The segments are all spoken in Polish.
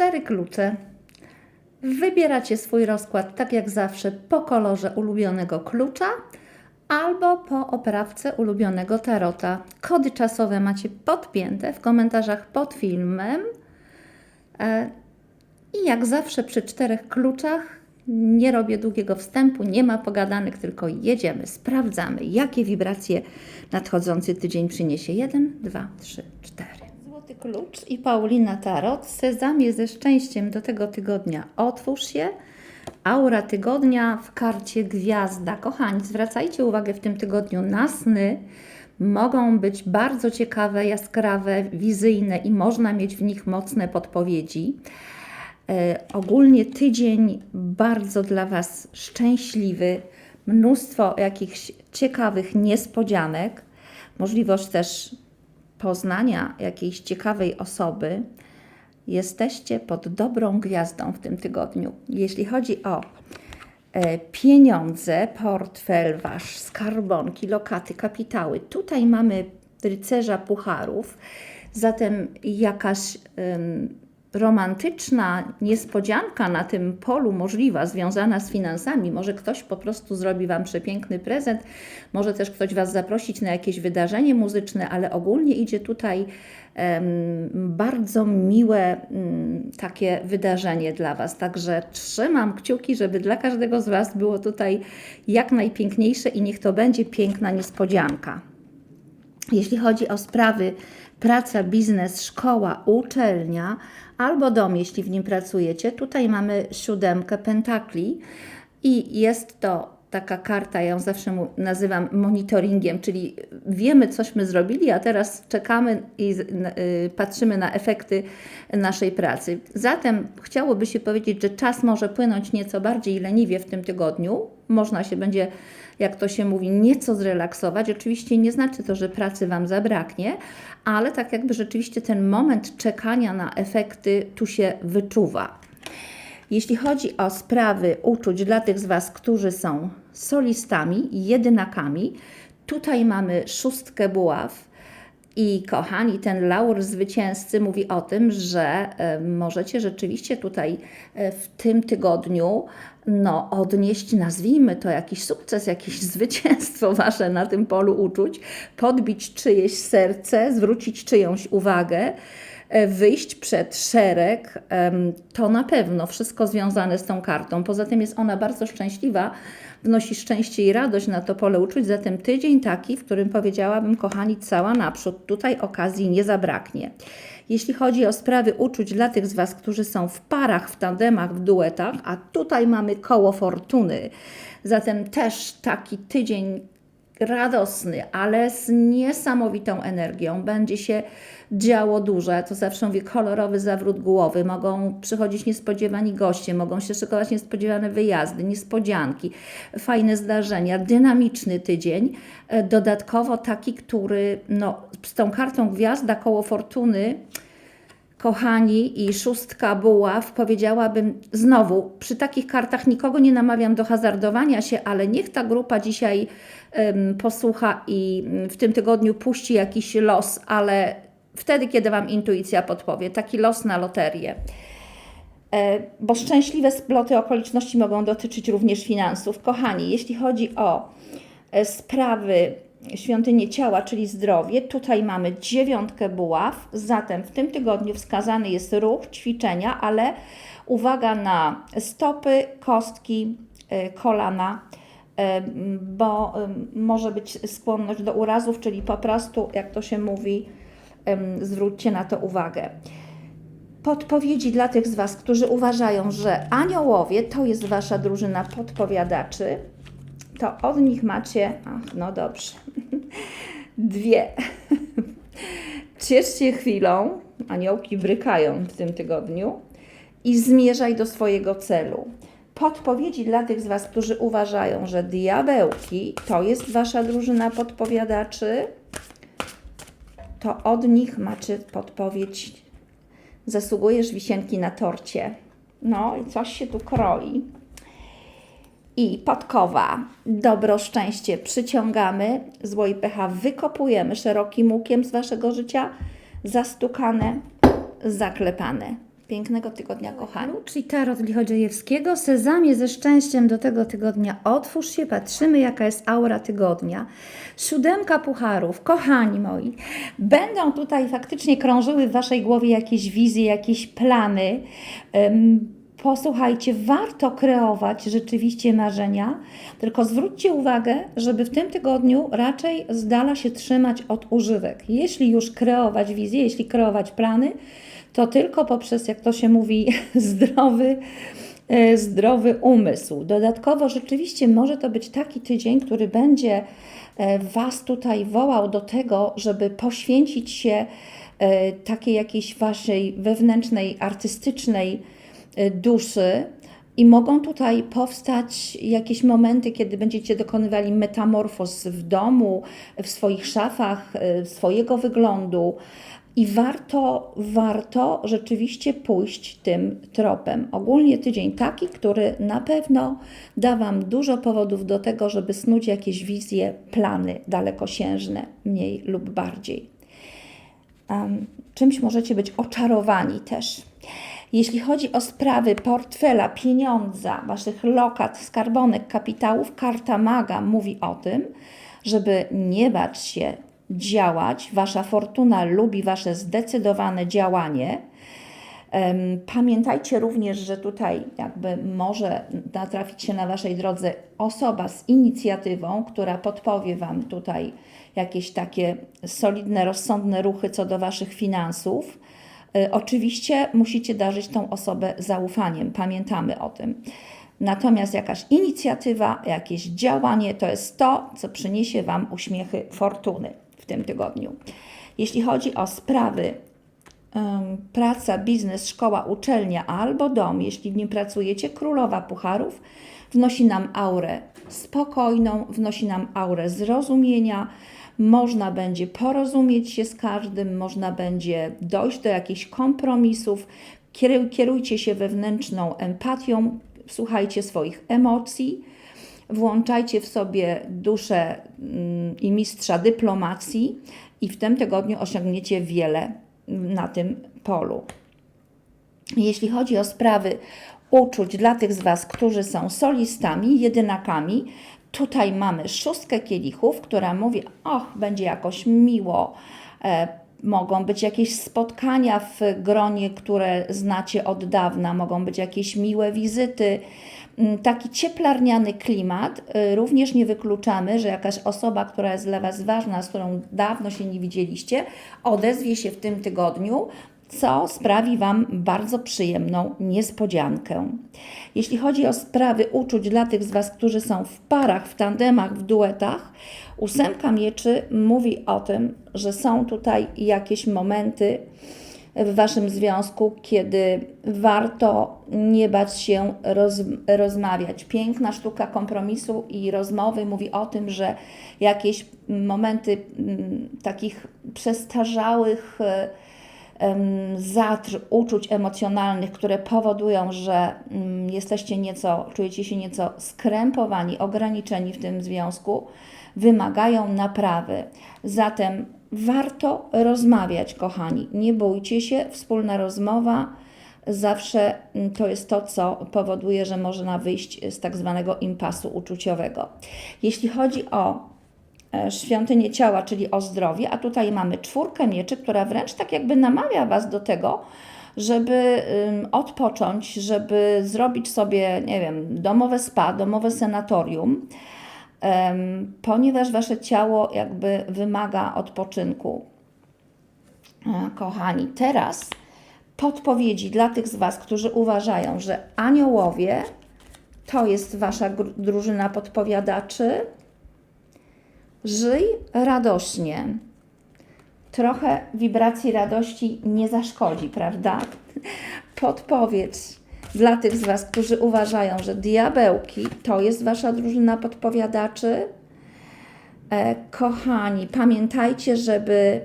cztery klucze. Wybieracie swój rozkład tak jak zawsze po kolorze ulubionego klucza albo po oprawce ulubionego tarota. Kody czasowe macie podpięte w komentarzach pod filmem. E, I jak zawsze przy czterech kluczach nie robię długiego wstępu, nie ma pogadanych, tylko jedziemy, sprawdzamy, jakie wibracje nadchodzący tydzień przyniesie. Jeden, dwa, trzy, cztery. Złoty klucz i Paulina Tarot. Sezamie ze szczęściem do tego tygodnia. Otwórz się. Aura tygodnia w karcie gwiazda. Kochani, zwracajcie uwagę w tym tygodniu na sny. Mogą być bardzo ciekawe, jaskrawe, wizyjne i można mieć w nich mocne podpowiedzi. E, ogólnie tydzień bardzo dla Was szczęśliwy, mnóstwo jakichś ciekawych niespodzianek, możliwość też poznania jakiejś ciekawej osoby. Jesteście pod dobrą gwiazdą w tym tygodniu. Jeśli chodzi o e, pieniądze, portfel wasz, skarbonki, lokaty, kapitały, tutaj mamy rycerza pucharów, zatem jakaś ym, romantyczna niespodzianka na tym polu możliwa, związana z finansami. Może ktoś po prostu zrobi Wam przepiękny prezent, może też ktoś Was zaprosić na jakieś wydarzenie muzyczne, ale ogólnie idzie tutaj em, bardzo miłe mm, takie wydarzenie dla Was. Także trzymam kciuki, żeby dla każdego z Was było tutaj jak najpiękniejsze i niech to będzie piękna niespodzianka. Jeśli chodzi o sprawy praca, biznes, szkoła, uczelnia albo dom, jeśli w nim pracujecie, tutaj mamy siódemkę pentakli i jest to taka karta, ja ją zawsze nazywam monitoringiem, czyli wiemy, cośmy zrobili, a teraz czekamy i y, patrzymy na efekty naszej pracy. Zatem chciałoby się powiedzieć, że czas może płynąć nieco bardziej leniwie w tym tygodniu. Można się będzie, jak to się mówi, nieco zrelaksować. Oczywiście nie znaczy to, że pracy Wam zabraknie, ale tak jakby rzeczywiście ten moment czekania na efekty tu się wyczuwa. Jeśli chodzi o sprawy uczuć dla tych z Was, którzy są solistami, jedynakami, tutaj mamy szóstkę buław. I kochani, ten laur zwycięzcy mówi o tym, że e, możecie rzeczywiście tutaj e, w tym tygodniu no, odnieść, nazwijmy to jakiś sukces, jakieś zwycięstwo wasze na tym polu uczuć, podbić czyjeś serce, zwrócić czyjąś uwagę e, wyjść przed szereg, to na pewno wszystko związane z tą kartą. Poza tym jest ona bardzo szczęśliwa, wnosi szczęście i radość na to pole uczuć. Zatem tydzień taki, w którym powiedziałabym, kochani, cała naprzód. Tutaj okazji nie zabraknie. Jeśli chodzi o sprawy uczuć dla tych z Was, którzy są w parach, w tandemach, w duetach, a tutaj mamy koło fortuny. Zatem też taki tydzień radosny, ale z niesamowitą energią. Będzie się działo duże, to zawsze mówię, kolorowy zawrót głowy, mogą przychodzić niespodziewani goście, mogą się szykować niespodziewane wyjazdy, niespodzianki, fajne zdarzenia, dynamiczny tydzień. E, dodatkowo taki, który no, z tą kartą gwiazda koło fortuny kochani, i szóstka buław, powiedziałabym znowu, przy takich kartach nikogo nie namawiam do hazardowania się, ale niech ta grupa dzisiaj um, posłucha i w tym tygodniu puści jakiś los, ale wtedy, kiedy Wam intuicja podpowie, taki los na loterię. E, bo szczęśliwe sploty okoliczności mogą dotyczyć również finansów. Kochani, jeśli chodzi o e, sprawy świątynię ciała, czyli zdrowie. Tutaj mamy dziewiątkę buław, zatem w tym tygodniu wskazany jest ruch, ćwiczenia, ale uwaga na stopy, kostki, y, kolana, y, bo y, może być skłonność do urazów, czyli po prostu, jak to się mówi, zwróćcie na to uwagę. Podpowiedzi dla tych z Was, którzy uważają, że aniołowie to jest Wasza drużyna podpowiadaczy, to od nich macie, ach, no dobrze, dwie. Ciesz się chwilą, aniołki brykają w tym tygodniu i zmierzaj do swojego celu. Podpowiedzi dla tych z Was, którzy uważają, że diabełki to jest Wasza drużyna podpowiadaczy, to od nich macie podpowiedź. Zasługujesz wisienki na torcie. No i coś się tu kroi i podkowa. Dobro, szczęście przyciągamy, zło i pecha wykopujemy szerokim łukiem z Waszego życia, zastukane, zaklepane. Pięknego tygodnia, kochani. Czyli tarot Lichodziejewskiego. Sezamie ze szczęściem do tego tygodnia. Otwórz się, patrzymy, jaka jest aura tygodnia. Siódemka pucharów. Kochani moi, będą tutaj faktycznie krążyły w Waszej głowie jakieś wizje, jakieś plany. Ym, Posłuchajcie, warto kreować rzeczywiście marzenia, tylko zwróćcie uwagę, żeby w tym tygodniu raczej z dala się trzymać od używek. Jeśli już kreować wizje, jeśli kreować plany, to tylko poprzez, jak to się mówi, zdrowy, e, zdrowy umysł. Dodatkowo rzeczywiście może to być taki tydzień, który będzie e, Was tutaj wołał do tego, żeby poświęcić się e, takiej jakiejś Waszej wewnętrznej, artystycznej duszy. I mogą tutaj powstać jakieś momenty, kiedy będziecie dokonywali metamorfoz w domu, w swoich szafach, swojego wyglądu, i warto, warto rzeczywiście pójść tym tropem. Ogólnie tydzień taki, który na pewno da Wam dużo powodów do tego, żeby snuć jakieś wizje, plany dalekosiężne, mniej lub bardziej. Um, czymś możecie być oczarowani też. Jeśli chodzi o sprawy portfela, pieniądza, Waszych lokat, skarbonek, kapitałów, karta maga mówi o tym, żeby nie bać się działać, wasza fortuna lubi wasze zdecydowane działanie. Pamiętajcie również, że tutaj jakby może natrafić się na waszej drodze osoba z inicjatywą, która podpowie wam tutaj jakieś takie solidne, rozsądne ruchy co do waszych finansów. E, oczywiście musicie darzyć tą osobę zaufaniem, pamiętamy o tym. Natomiast jakaś inicjatywa, jakieś działanie to jest to, co przyniesie Wam uśmiechy fortuny tym tygodniu. Jeśli chodzi o sprawy praca, biznes, szkoła, uczelnia albo dom, jeśli w nim pracujecie, królowa pucharów wnosi nam aurę spokojną, wnosi nam aurę zrozumienia, można będzie porozumieć się z każdym, można będzie dojść do jakichś kompromisów. Kierujcie się wewnętrzną empatią, słuchajcie swoich emocji włączajcie w sobie duszę mm, i mistrza dyplomacji i w tym tygodniu osiągniecie wiele na tym polu. Jeśli chodzi o sprawy uczuć dla tych z Was, którzy są solistami, jedynakami, tutaj mamy szóstkę kielichów, która mówi, och, będzie jakoś miło, e, mogą być jakieś spotkania w gronie, które znacie od dawna, mogą być jakieś miłe wizyty, Mm, taki cieplarniany klimat. Y, również nie wykluczamy, że jakaś osoba, która jest dla Was ważna, z którą dawno się nie widzieliście, odezwie się w tym tygodniu, co sprawi Wam bardzo przyjemną niespodziankę. Jeśli chodzi o sprawy uczuć dla tych z Was, którzy są w parach, w tandemach, w duetach, ósemka mieczy mówi o tym, że są tutaj jakieś momenty, w Waszym związku, kiedy warto nie bać się roz, rozmawiać. Piękna sztuka kompromisu i rozmowy mówi o tym, że jakieś momenty mm, takich przestarzałych zatr uczuć emocjonalnych, które powodują, że mm, jesteście nieco, czujecie się nieco skrępowani, ograniczeni w tym związku, wymagają naprawy. Zatem warto rozmawiać, kochani. Nie bójcie się, wspólna rozmowa zawsze mm, to jest to, co powoduje, że można wyjść z tak zwanego impasu uczuciowego. Jeśli chodzi o świątynię ciała, czyli o zdrowie, a tutaj mamy czwórkę mieczy, która wręcz tak jakby namawia Was do tego, żeby odpocząć, żeby zrobić sobie, nie wiem, domowe spa, domowe senatorium, ponieważ wasze ciało jakby wymaga odpoczynku. E, kochani, teraz podpowiedzi dla tych z Was, którzy uważają, że aniołowie to jest Wasza drużyna podpowiadaczy. Żyj radośnie. Trochę wibracji radości nie zaszkodzi, prawda? Podpowiedź dla tych z Was, którzy uważają, że diabełki to jest Wasza drużyna podpowiadaczy, e, kochani, pamiętajcie, żeby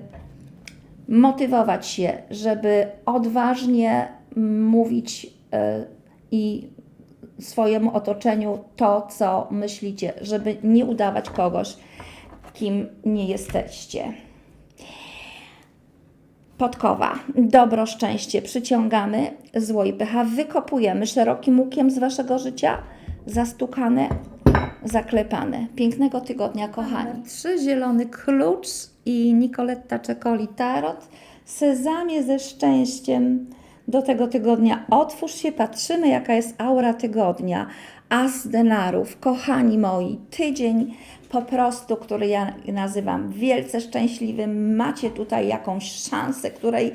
motywować się, żeby odważnie mówić e, i swojemu otoczeniu to, co myślicie, żeby nie udawać kogoś, kim nie jesteście. Podkowa. Dobro, szczęście przyciągamy, zło i pecha wykopujemy szerokim łukiem z waszego życia, zastukane, zaklepane. Pięknego tygodnia, kochani. Trzy, zielony klucz i Nicoletta Czekoli Tarot. Sezamie ze szczęściem do tego tygodnia. Otwórz się, patrzymy jaka jest aura tygodnia. As denarów, kochani moi, tydzień po prostu, który ja nazywam wielce szczęśliwym. Macie tutaj jakąś szansę, której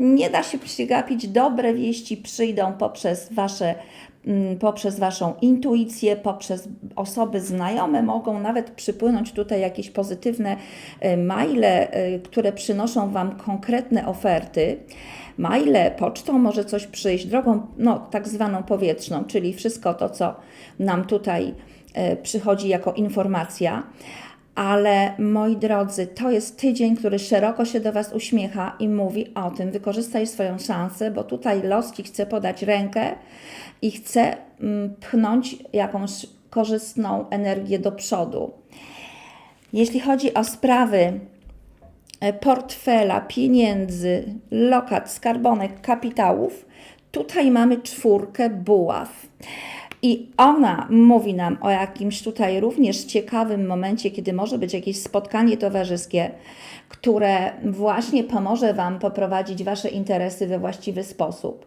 nie da się przegapić. Dobre wieści przyjdą poprzez Wasze mm, poprzez Waszą intuicję, poprzez osoby znajome mogą nawet przypłynąć tutaj jakieś pozytywne e, maile, e, które przynoszą Wam konkretne oferty. Maile, pocztą może coś przyjść, drogą no, tak zwaną powietrzną, czyli wszystko to, co nam tutaj przychodzi jako informacja. Ale moi drodzy, to jest tydzień, który szeroko się do Was uśmiecha i mówi o tym. Wykorzystaj swoją szansę, bo tutaj los Ci chce podać rękę i chce mm, pchnąć jakąś korzystną energię do przodu. Jeśli chodzi o sprawy e, portfela, pieniędzy, lokat, skarbonek, kapitałów, tutaj mamy czwórkę buław. I ona mówi nam o jakimś tutaj również ciekawym momencie, kiedy może być jakieś spotkanie towarzyskie, które właśnie pomoże Wam poprowadzić Wasze interesy we właściwy sposób.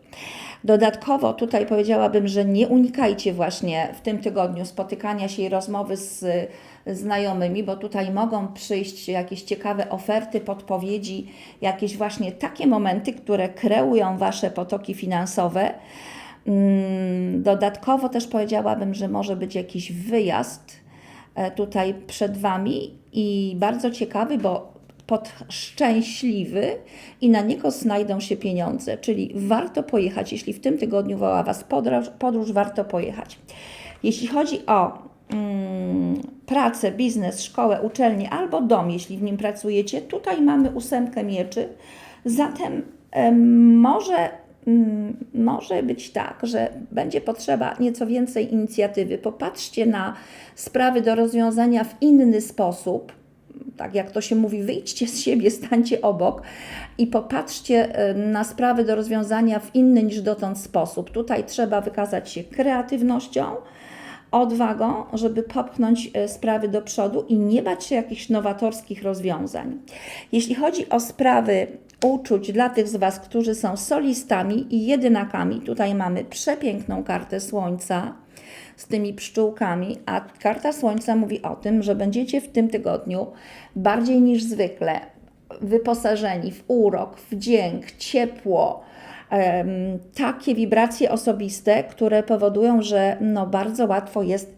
Dodatkowo tutaj powiedziałabym, że nie unikajcie właśnie w tym tygodniu spotykania się i rozmowy z znajomymi, bo tutaj mogą przyjść jakieś ciekawe oferty, podpowiedzi, jakieś właśnie takie momenty, które kreują Wasze potoki finansowe. Mm, dodatkowo też powiedziałabym, że może być jakiś wyjazd e, tutaj przed Wami i bardzo ciekawy, bo podszczęśliwy i na niego znajdą się pieniądze, czyli warto pojechać, jeśli w tym tygodniu woła Was podróż, podróż warto pojechać. Jeśli chodzi o mm, pracę, biznes, szkołę, uczelnię albo dom, jeśli w nim pracujecie, tutaj mamy ósemkę mieczy, zatem y, może może być tak, że będzie potrzeba nieco więcej inicjatywy. Popatrzcie na sprawy do rozwiązania w inny sposób, tak jak to się mówi, wyjdźcie z siebie, stańcie obok i popatrzcie e, na sprawy do rozwiązania w inny niż dotąd sposób. Tutaj trzeba wykazać się kreatywnością, odwagą, żeby popchnąć e, sprawy do przodu i nie bać się jakichś nowatorskich rozwiązań. Jeśli chodzi o sprawy uczuć dla tych z Was, którzy są solistami i jedynakami, tutaj mamy przepiękną kartę Słońca z tymi pszczółkami, a karta Słońca mówi o tym, że będziecie w tym tygodniu bardziej niż zwykle wyposażeni w urok, w dzięk, ciepło, takie wibracje osobiste, które powodują, że no bardzo łatwo jest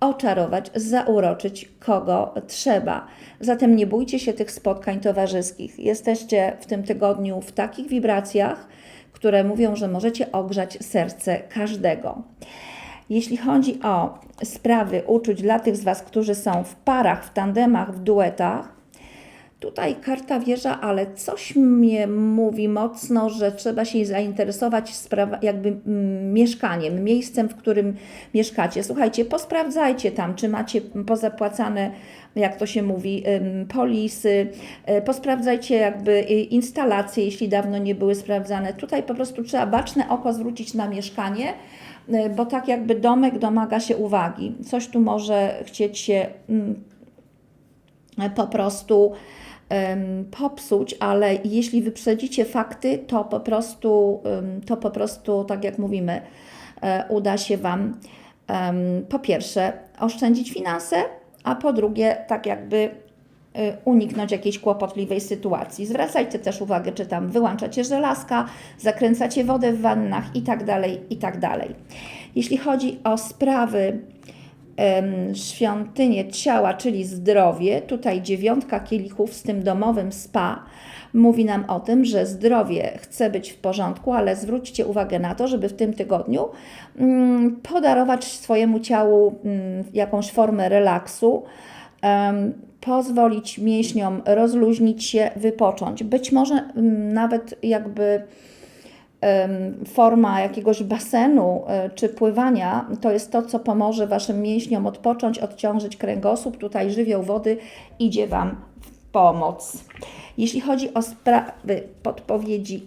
oczarować, zauroczyć kogo trzeba. Zatem nie bójcie się tych spotkań towarzyskich. Jesteście w tym tygodniu w takich wibracjach, które mówią, że możecie ogrzać serce każdego. Jeśli chodzi o sprawy uczuć dla tych z Was, którzy są w parach, w tandemach, w duetach, Tutaj karta wieża, ale coś mnie mówi mocno, że trzeba się zainteresować sprawa, jakby mm, mieszkaniem, miejscem, w którym mieszkacie. Słuchajcie, posprawdzajcie tam, czy macie pozapłacane, jak to się mówi, polisy, e, posprawdzajcie jakby instalacje, jeśli dawno nie były sprawdzane. Tutaj po prostu trzeba baczne oko zwrócić na mieszkanie, e, bo tak jakby domek domaga się uwagi. Coś tu może chcieć się mm, po prostu popsuć, ale jeśli wyprzedzicie fakty, to po prostu, to po prostu tak jak mówimy, e, uda się Wam po pierwsze oszczędzić finanse, a po drugie tak jakby e, uniknąć jakiejś kłopotliwej sytuacji. Zwracajcie też uwagę, czy tam wyłączacie żelazka, zakręcacie wodę w wannach i tak dalej, i tak dalej. Jeśli chodzi o sprawy świątynię ciała, czyli zdrowie, tutaj dziewiątka kielichów z tym domowym spa, mówi nam o tym, że zdrowie chce być w porządku, ale zwróćcie uwagę na to, żeby w tym tygodniu mm, podarować swojemu ciału mm, jakąś formę relaksu, pozwolić mięśniom rozluźnić się, wypocząć. Być może mm, nawet jakby forma jakiegoś basenu e, czy pływania to jest to, co pomoże Waszym mięśniom odpocząć, odciążyć kręgosłup. Tutaj żywioł wody idzie Wam pomoc. Jeśli chodzi o sprawy podpowiedzi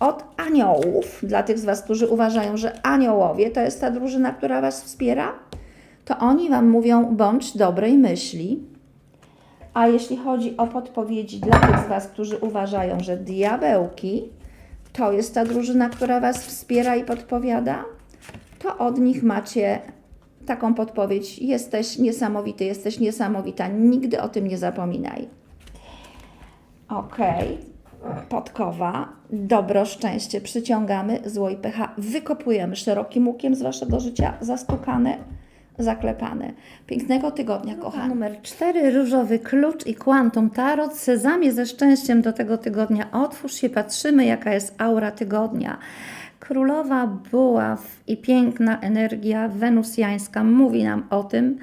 od aniołów, dla tych z Was, którzy uważają, że aniołowie to jest ta drużyna, która Was wspiera, to oni Wam mówią bądź dobrej myśli. A jeśli chodzi o podpowiedzi dla tych z Was, którzy uważają, że diabełki to jest ta drużyna, która Was wspiera i podpowiada, to od nich macie taką podpowiedź. Jesteś niesamowity, jesteś niesamowita. Nigdy o tym nie zapominaj. Ok. Podkowa. Dobro, szczęście. Przyciągamy. Zło i pecha. Wykopujemy szerokim łukiem z Waszego życia. Zastukane, zaklepane. Pięknego tygodnia, kochani. Numer 4. Różowy klucz i Quantum Tarot. Sezamie ze szczęściem do tego tygodnia. Otwórz się, patrzymy jaka jest aura tygodnia. Królowa buław i piękna energia wenusjańska mówi nam o tym,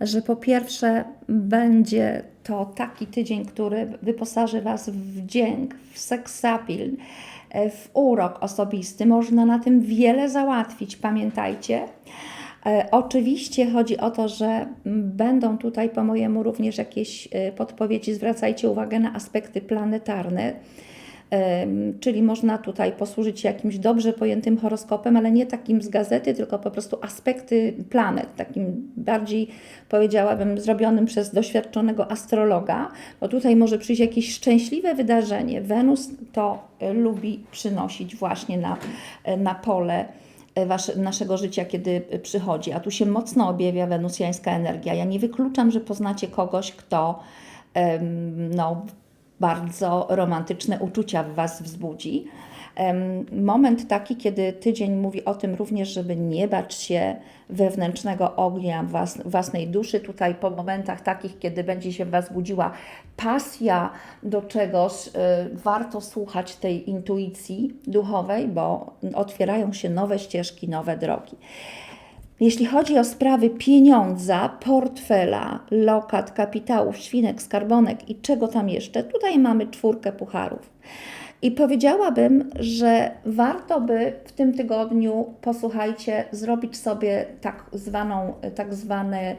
że po pierwsze będzie to taki tydzień, który wyposaży Was w dzięk, w seksapil, w urok osobisty. Można na tym wiele załatwić, pamiętajcie. E, Oczywiście chodzi o to, że będą tutaj po mojemu również jakieś e, podpowiedzi. Zwracajcie uwagę na aspekty planetarne. Em, Czyli można tutaj posłużyć się jakimś dobrze pojętym horoskopem, ale nie takim z gazety, tylko po prostu aspekty planet, takim bardziej powiedziałabym zrobionym przez doświadczonego astrologa, bo tutaj może przyjść jakieś szczęśliwe wydarzenie. Wenus to e, lubi przynosić właśnie na, e, na pole e, wasze, naszego życia, kiedy e, przychodzi, a tu się mocno objawia wenusjańska energia. Ja nie wykluczam, że poznacie kogoś, kto no, bardzo romantyczne uczucia w Was wzbudzi. Moment taki, kiedy tydzień mówi o tym również, żeby nie bać się wewnętrznego ognia własnej duszy. Tutaj po momentach takich, kiedy będzie się w Was budziła pasja do czegoś, y, warto słuchać tej intuicji duchowej, bo otwierają się nowe ścieżki, nowe drogi. Jeśli chodzi o sprawy pieniądza, portfela, lokat, kapitałów, świnek, skarbonek i czego tam jeszcze, tutaj mamy czwórkę pucharów. I powiedziałabym, że warto by w tym tygodniu, posłuchajcie, zrobić sobie tak zwaną, tak zwany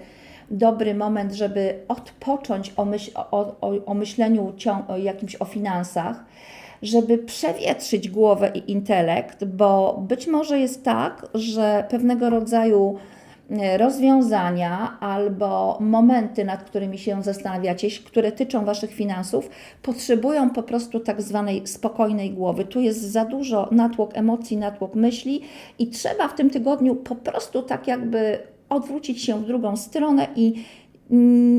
dobry moment, żeby odpocząć o, myśl, o, o, o myśleniu cią- o jakimś o finansach, żeby przewietrzyć głowę i intelekt, bo być może jest tak, że pewnego rodzaju rozwiązania albo momenty, nad którymi się zastanawiacie, które tyczą Waszych finansów, potrzebują po prostu tak zwanej spokojnej głowy. Tu jest za dużo natłok emocji, natłok myśli i trzeba w tym tygodniu po prostu tak jakby odwrócić się w drugą stronę i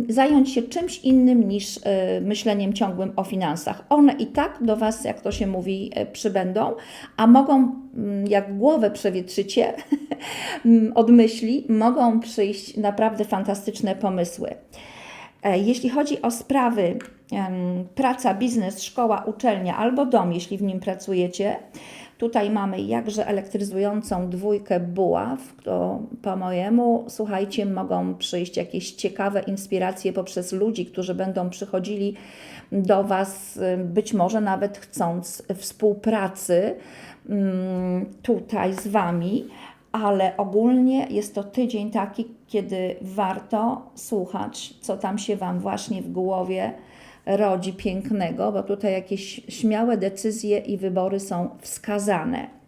zająć się czymś innym niż y, myśleniem ciągłym o finansach. One i tak do Was, jak to się mówi, y, przybędą, a mogą, mm, jak głowę przewietrzycie mm, od myśli, mogą przyjść naprawdę fantastyczne pomysły. E, Jeśli chodzi o sprawy praca, biznes, szkoła, uczelnia albo dom, jeśli w nim pracujecie, tutaj mamy jakże elektryzującą dwójkę buław, to po mojemu, słuchajcie, mogą przyjść jakieś ciekawe inspiracje poprzez ludzi, którzy będą przychodzili do Was, y, być może nawet chcąc współpracy mm, tutaj z Wami, ale ogólnie jest to tydzień taki, kiedy warto słuchać, co tam się Wam właśnie w głowie rodzi pięknego, bo tutaj jakieś śmiałe decyzje i wybory są wskazane.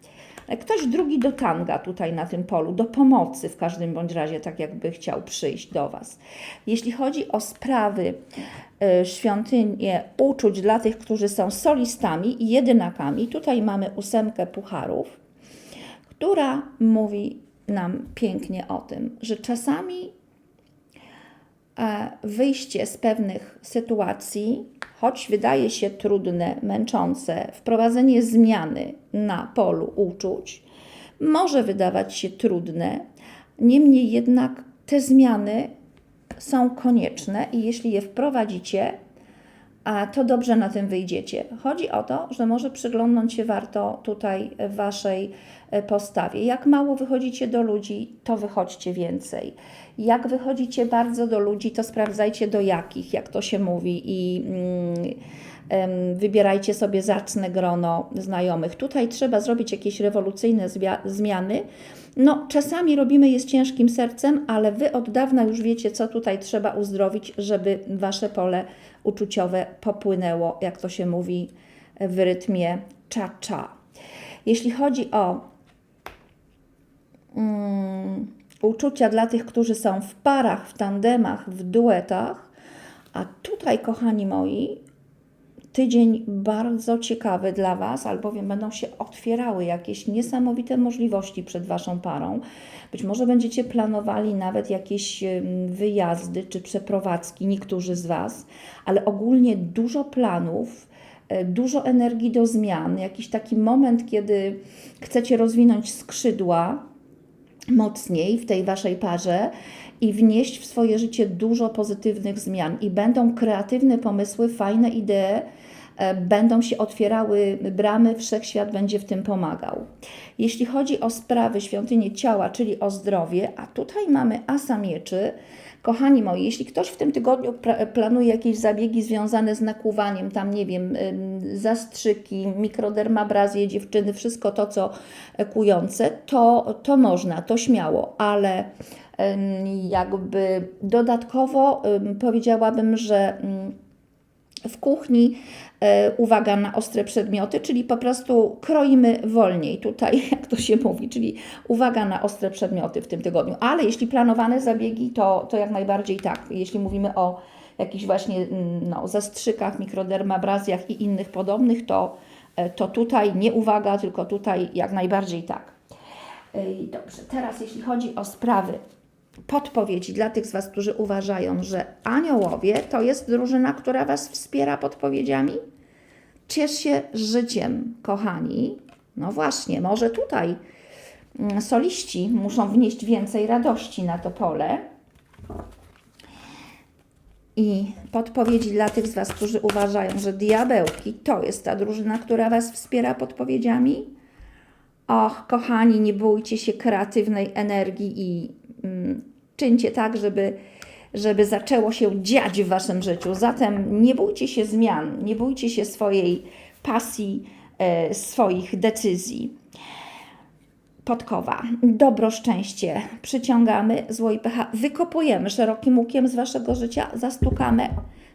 Ktoś drugi do tanga tutaj na tym polu, do pomocy w każdym bądź razie, tak jakby chciał przyjść do Was. Jeśli chodzi o sprawy e, świątynie uczuć dla tych, którzy są solistami i jedynakami, tutaj mamy ósemkę pucharów, która mówi nam pięknie o tym, że czasami wyjście z pewnych sytuacji, choć wydaje się trudne, męczące, wprowadzenie zmiany na polu uczuć może wydawać się trudne, niemniej jednak te zmiany są konieczne i jeśli je wprowadzicie, a to dobrze na tym wyjdziecie. Chodzi o to, że może przyglądnąć się warto tutaj Waszej e, postawie. Jak mało wychodzicie do ludzi, to wychodźcie więcej. Jak wychodzicie bardzo do ludzi, to sprawdzajcie do jakich, jak to się mówi. I mm, wybierajcie sobie zacne grono znajomych. Tutaj trzeba zrobić jakieś rewolucyjne zmiany. No, czasami robimy je z ciężkim sercem, ale Wy od dawna już wiecie, co tutaj trzeba uzdrowić, żeby Wasze pole uczuciowe popłynęło, jak to się mówi w rytmie cha-cha. Jeśli chodzi o mm, uczucia dla tych, którzy są w parach, w tandemach, w duetach, a tutaj, kochani moi, tydzień bardzo ciekawy dla Was, albowiem będą się otwierały jakieś niesamowite możliwości przed Waszą parą. Być może będziecie planowali nawet jakieś wyjazdy czy przeprowadzki, niektórzy z Was, ale ogólnie dużo planów, e, dużo energii do zmian, jakiś taki moment, kiedy chcecie rozwinąć skrzydła, mocniej w tej waszej parze i wnieść w swoje życie dużo pozytywnych zmian. I będą kreatywne pomysły, fajne idee, będą się otwierały bramy, wszechświat będzie w tym pomagał. Jeśli chodzi o sprawy świątyni ciała, czyli o zdrowie, a tutaj mamy asa mieczy. Kochani moi, jeśli ktoś w tym tygodniu planuje jakieś zabiegi związane z nakłuwaniem, tam nie wiem, zastrzyki, mikrodermabrazje, dziewczyny, wszystko to, co e, kujące, to, to można, to śmiało, ale jakby dodatkowo ym, powiedziałabym, że w kuchni e, uwaga na ostre przedmioty, czyli po prostu kroimy wolniej, tutaj jak to się mówi, czyli uwaga na ostre przedmioty w tym tygodniu. Ale jeśli planowane zabiegi, to, to jak najbardziej tak. Jeśli mówimy o jakichś właśnie mm, no, zastrzykach, mikrodermabrazjach i innych podobnych, to, e, to tutaj nie uwaga, tylko tutaj jak najbardziej tak. Ej, Dobrze, teraz jeśli chodzi o sprawy podpowiedzi dla tych z Was, którzy uważają, że aniołowie to jest drużyna, która Was wspiera podpowiedziami? Ciesz się życiem, kochani. No właśnie, może tutaj mm, soliści muszą wnieść więcej radości na to pole. I podpowiedzi dla tych z Was, którzy uważają, że diabełki to jest ta drużyna, która Was wspiera podpowiedziami? Och, kochani, nie bójcie się kreatywnej energii i czyńcie tak, żeby, żeby zaczęło się dziać w waszym życiu. Zatem nie bójcie się zmian, nie bójcie się swojej pasji, e, swoich decyzji. Podkowa. Dobro, szczęście. Przyciągamy zło i pecha. Wykopujemy szerokim łukiem z waszego życia. Zastukane,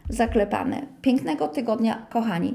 zaklepane. Pięknego tygodnia, kochani.